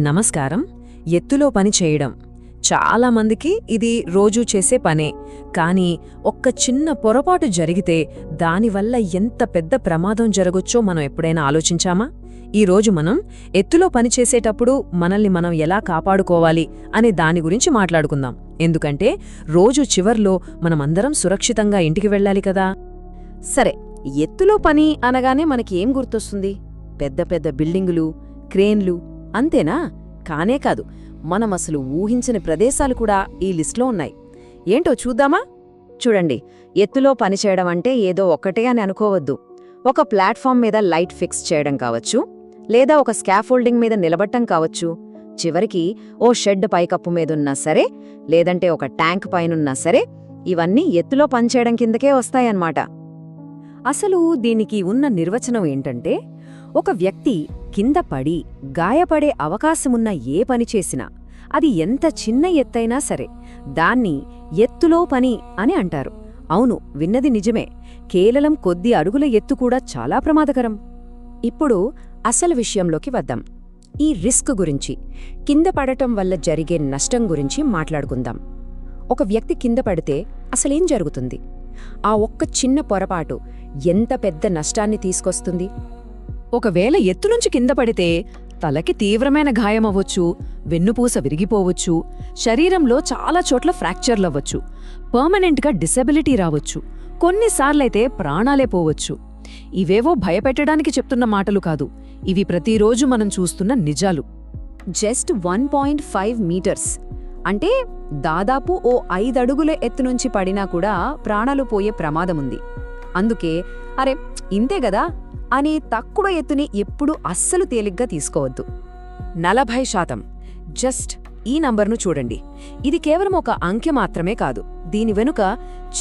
నమస్కారం. ఎత్తులో పని చేయడం. చాలా మందికి ఇది రోజూ చేసే పనే. కానీ ఒక్క చిన్న పొరపాటు జరిగితే దానివల్ల ఎంత పెద్ద ప్రమాదం జరగొచ్చో మనం ఎప్పుడైనా ఆలోచించామా? ఈ రోజు మనం ఎత్తులో పని చేసేటప్పుడు మనల్ని మనం ఎలా కాపాడుకోవాలి అనే దాని గురించి మాట్లాడుకుందాం. ఎందుకంటే రోజు చివర్లో మనమందరం సురక్షితంగా ఇంటికి వెళ్ళాలి కదా. సరే ఎత్తులో పని అనగానే మనకి ఏం గుర్తొస్తుంది? పెద్ద పెద్ద బిల్డింగులు క్రేన్లు అంతేనా? కానే కాదు మనం అసలు ఊహించని ప్రదేశాలు కూడా ఈ లిస్ట్లో ఉన్నాయి. ఏంటో చూద్దామా? చూడండి ఎత్తులో పనిచేయడం అంటే ఏదో ఒక్కటే అని అనుకోవద్దు. ఒక ప్లాట్ఫామ్ మీద లైట్ ఫిక్స్ చేయడం కావచ్చు లేదా ఒక స్కాఫోల్డింగ్ మీద నిలబట్టం కావచ్చు. చివరికి ఓ షెడ్ పైకప్పు మీదున్నా సరే లేదంటే ఒక ట్యాంక్ పైనున్నా సరే ఇవన్నీ ఎత్తులో పనిచేయడం కిందకే వస్తాయన్నమాట. అసలు దీనికి ఉన్న నిర్వచనం ఏంటంటే ఒక వ్యక్తి కింద పడి గాయపడే అవకాశమున్న ఏ పని చేసినా అది ఎంత చిన్న ఎత్తైనా సరే దాన్ని ఎత్తులో పని అని అంటారు. అవును విన్నది నిజమే. కేవలం కొద్ది అడుగుల ఎత్తు కూడా చాలా ప్రమాదకరం. ఇప్పుడు అసలు విషయంలోకి వద్దాం. ఈ రిస్క్ గురించి కింద పడటం వల్ల జరిగే నష్టం గురించి మాట్లాడుకుందాం. ఒక వ్యక్తి కింద పడితే అసలేం జరుగుతుంది? ఆ ఒక్క చిన్న పొరపాటు ఎంత పెద్ద నష్టాన్ని తీసుకొస్తుంది? ఒకవేళ ఎత్తు నుంచి కింద పడితే తలకి తీవ్రమైన గాయమవ్వచ్చు వెన్నుపూస విరిగిపోవచ్చు శరీరంలో చాలా చోట్ల ఫ్రాక్చర్లవ్వచ్చు పర్మనెంట్గా డిసెబిలిటీ రావచ్చు కొన్నిసార్లైతే ప్రాణాలే పోవచ్చు. ఇవేవో భయపెట్టడానికి చెప్తున్న మాటలు కాదు ఇవి ప్రతిరోజు మనం చూస్తున్న నిజాలు. Just one point five metres. అంటే దాదాపు ఓ ఐదడుగుల ఎత్తు నుంచి పడినా కూడా ప్రాణాలు పోయే ప్రమాదముంది. అందుకే అరే ఇంతే గదా? అని తక్కువ ఎత్తుని ఎప్పుడూ అస్సలు తేలిగ్గా తీసుకోవద్దు. నలభై శాతం. జస్ట్ ఈ నంబర్ను చూడండి. ఇది కేవలం ఒక అంకె మాత్రమే కాదు. దీని వెనుక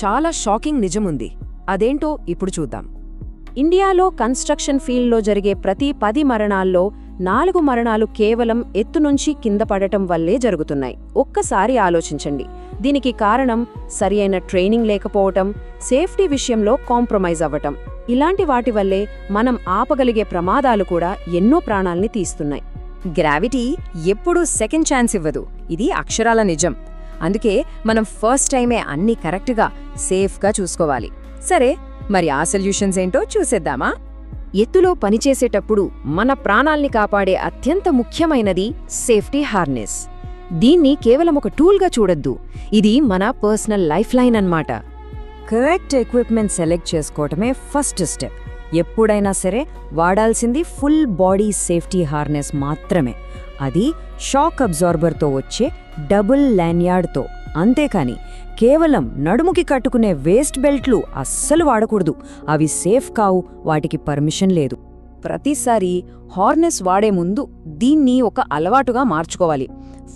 చాలా షాకింగ్ నిజముంది. అదేంటో ఇప్పుడు చూద్దాం. ఇండియాలో కన్స్ట్రక్షన్ ఫీల్డ్లో జరిగే ప్రతి పది మరణాల్లో నాలుగు మరణాలు కేవలం ఎత్తు నుంచి కింద పడటం వల్లే జరుగుతున్నాయి. ఒక్కసారి ఆలోచించండి. దీనికి కారణం సరియైన ట్రైనింగ్ లేకపోవటం సేఫ్టీ విషయంలో కాంప్రమైజ్ అవ్వటం. ఇలాంటి వాటి వల్లే మనం ఆపగలిగే ప్రమాదాలు కూడా ఎన్నో ప్రాణాల్ని తీస్తున్నాయి. గ్రావిటీ ఎప్పుడూ సెకండ్ ఛాన్స్ ఇవ్వదు. ఇది అక్షరాల నిజం. అందుకే మనం ఫస్ట్ టైమే అన్ని కరెక్ట్గా సేఫ్గా చూసుకోవాలి. సరే మరి ఆ సొల్యూషన్స్ ఏంటో చూసేద్దామా? ఎత్తులో పనిచేసేటప్పుడు మన ప్రాణాల్ని కాపాడే అత్యంత ముఖ్యమైనది సేఫ్టీ హార్నెస్. దీన్ని కేవలం ఒక టూల్గా చూడొద్దు. ఇది మన పర్సనల్ లైఫ్ లైన్ అన్నమాట. కరెక్ట్ ఎక్విప్మెంట్ సెలెక్ట్ చేసుకోవటమే ఫస్ట్ స్టెప్. ఎప్పుడైనా సరే వాడాల్సింది ఫుల్ బాడీ సేఫ్టీ హార్నెస్ మాత్రమే. అది షాక్ అబ్జార్బర్తో వచ్చే డబుల్ ల్యాన్యార్డ్తో. అంతేకాని కేవలం నడుముకి కట్టుకునే వేస్ట్ బెల్ట్లు అస్సలు వాడకూడదు. అవి సేఫ్ కావు వాటికి పర్మిషన్ లేదు. ప్రతిసారి హార్నెస్ వాడే ముందు దీన్ని ఒక అలవాటుగా మార్చుకోవాలి.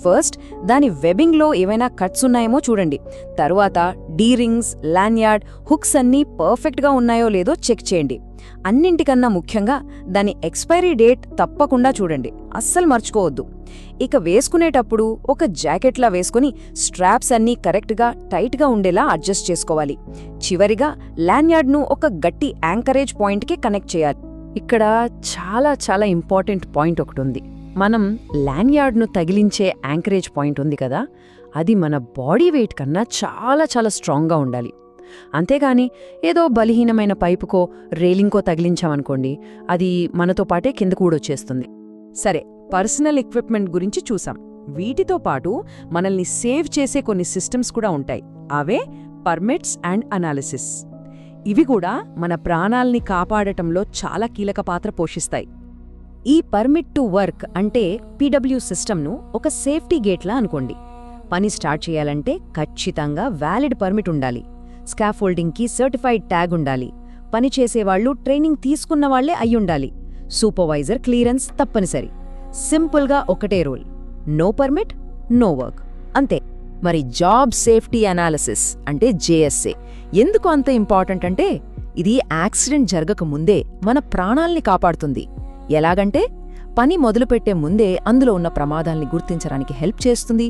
ఫస్ట్ దాని వెబింగ్లో ఏవైనా కట్స్ ఉన్నాయేమో చూడండి. తరువాత డీ రింగ్స్ ల్యాన్యార్డ్ హుక్స్ అన్నీ పర్ఫెక్ట్గా ఉన్నాయో లేదో చెక్ చేయండి. అన్నింటికన్నా ముఖ్యంగా దాని ఎక్స్పైరీ డేట్ తప్పకుండా చూడండి. అస్సలు మర్చుకోవద్దు. ఇక వేసుకునేటప్పుడు ఒక జాకెట్లా వేసుకుని స్ట్రాప్స్ అన్నీ కరెక్ట్గా టైట్గా ఉండేలా అడ్జస్ట్ చేసుకోవాలి. చివరిగా ల్యాన్యార్డ్ను ఒక గట్టి యాంకరేజ్ పాయింట్కి కనెక్ట్ చేయాలి. ఇక్కడ చాలా చాలా ఇంపార్టెంట్ పాయింట్ ఒకటి ఉంది మనం ల్యాన్యార్డ్ను తగిలించే యాంకరేజ్ పాయింట్ ఉంది కదా అది మన బాడీ వెయిట్ కన్నా చాలా చాలా స్ట్రాంగ్గా ఉండాలి. అంతేగాని ఏదో బలహీనమైన పైపుకో రేలింగ్కో తగిలించామనుకోండి అది మనతో పాటే కింద కూడొచ్చేస్తుంది సరే పర్సనల్ ఎక్విప్మెంట్ గురించి చూసాం. వీటితో పాటు మనల్ని సేవ్ చేసే కొన్ని సిస్టమ్స్ కూడా ఉంటాయి. అవే పర్మిట్స్ అండ్ అనాలిసిస్. ఇవి కూడా మన ప్రాణాల్ని కాపాడటంలో చాలా కీలక పాత్ర పోషిస్తాయి. ఈ పర్మిట్ టు వర్క్ అంటే పీడబ్ల్యూ సిస్టమ్ను ఒక సేఫ్టీ గేట్లా అనుకోండి. పని స్టార్ట్ చేయాలంటే ఖచ్చితంగా వ్యాలిడ్ పర్మిట్ ఉండాలి. స్కాఫోల్డింగ్కి సర్టిఫైడ్ ట్యాగ్ ఉండాలి. పని చేసేవాళ్ళు ట్రైనింగ్ తీసుకున్న వాళ్ళే అయ్యుండాలి సూపర్వైజర్ క్లియరెన్స్ తప్పనిసరి. సింపుల్గా ఒకటే rule. No permit no work. అంతే. మరి జాబ్ సేఫ్టీ అనాలిసిస్ అంటే జేఎస్ఏ. ఎందుకు అంత ఇంపార్టెంట్ అంటే ఇది యాక్సిడెంట్ జరగక ముందే మన ప్రాణాల్ని కాపాడుతుంది. ఎలాగంటే పని మొదలుపెట్టే ముందే అందులో ఉన్న ప్రమాదాల్ని గుర్తించడానికి హెల్ప్ చేస్తుంది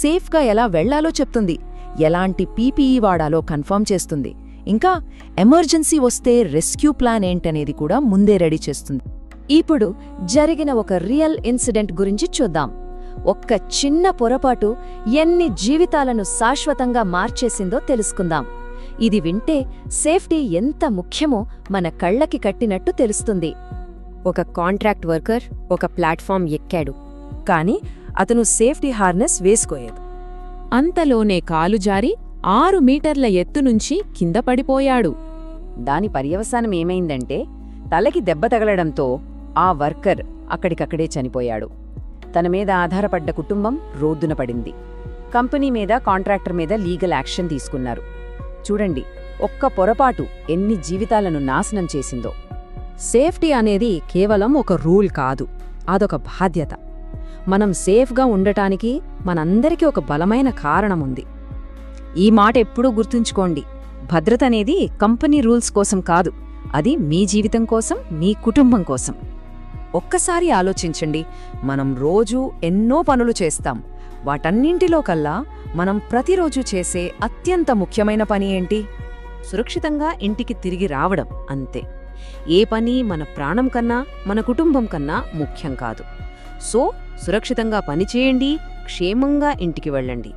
సేఫ్గా ఎలా వెళ్ళాలో చెప్తుంది ఎలాంటి పీపీఈ వాడాలో కన్ఫర్మ్ చేస్తుంది ఇంకా ఎమర్జెన్సీ వస్తే రెస్క్యూ ప్లాన్ ఏంటనేది కూడా ముందే రెడీ చేస్తుంది. ఇప్పుడు జరిగిన ఒక రియల్ ఇన్సిడెంట్ గురించి చూద్దాం. ఒక్క చిన్న పొరపాటు ఎన్ని జీవితాలను శాశ్వతంగా మార్చేసిందో తెలుసుకుందాం. ఇది వింటే సేఫ్టీ ఎంత ముఖ్యమో మన కళ్ళకి కట్టినట్టు తెలుస్తుంది. ఒక కాంట్రాక్ట్ వర్కర్ ఒక ప్లాట్ఫామ్ ఎక్కాడు. కాని అతను సేఫ్టీ హార్నెస్ వేసుకోలేదు. అంతలోనే కాలు జారి ఆరు మీటర్ల ఎత్తు నుంచి కింద పడిపోయాడు. దాని పర్యవసానం ఏమైందంటే తలకి దెబ్బ తగలడంతో ఆ వర్కర్ అక్కడికక్కడే చనిపోయాడు. తన మీద ఆధారపడ్డ కుటుంబం రోడ్డున పడింది. కంపెనీ మీద కాంట్రాక్టర్ మీద లీగల్ యాక్షన్ తీసుకున్నారు. చూడండి ఒక్క పొరపాటు ఎన్ని జీవితాలను నాశనం చేసిందో. సేఫ్టీ అనేది కేవలం ఒక రూల్ కాదు అదొక బాధ్యత. మనం సేఫ్గా ఉండటానికి మనందరికీ ఒక బలమైన కారణం ఉంది. ఈ మాట ఎప్పుడూ గుర్తుంచుకోండి భద్రత అనేది కంపెనీ రూల్స్ కోసం కాదు అది మీ జీవితం కోసం మీ కుటుంబం కోసం. ఒక్కసారి ఆలోచించండి. మనం రోజూ ఎన్నో పనులు చేస్తాం. వాటన్నింటిలో కల్లా మనం ప్రతిరోజు చేసే అత్యంత ముఖ్యమైన పని ఏంటి? సురక్షితంగా ఇంటికి తిరిగి రావడం అంతే. ఏ పని మన ప్రాణం కన్నా మన కుటుంబం కన్నా ముఖ్యం కాదు. సో సురక్షితంగా పనిచేయండి క్షేమంగా ఇంటికి వెళ్ళండి.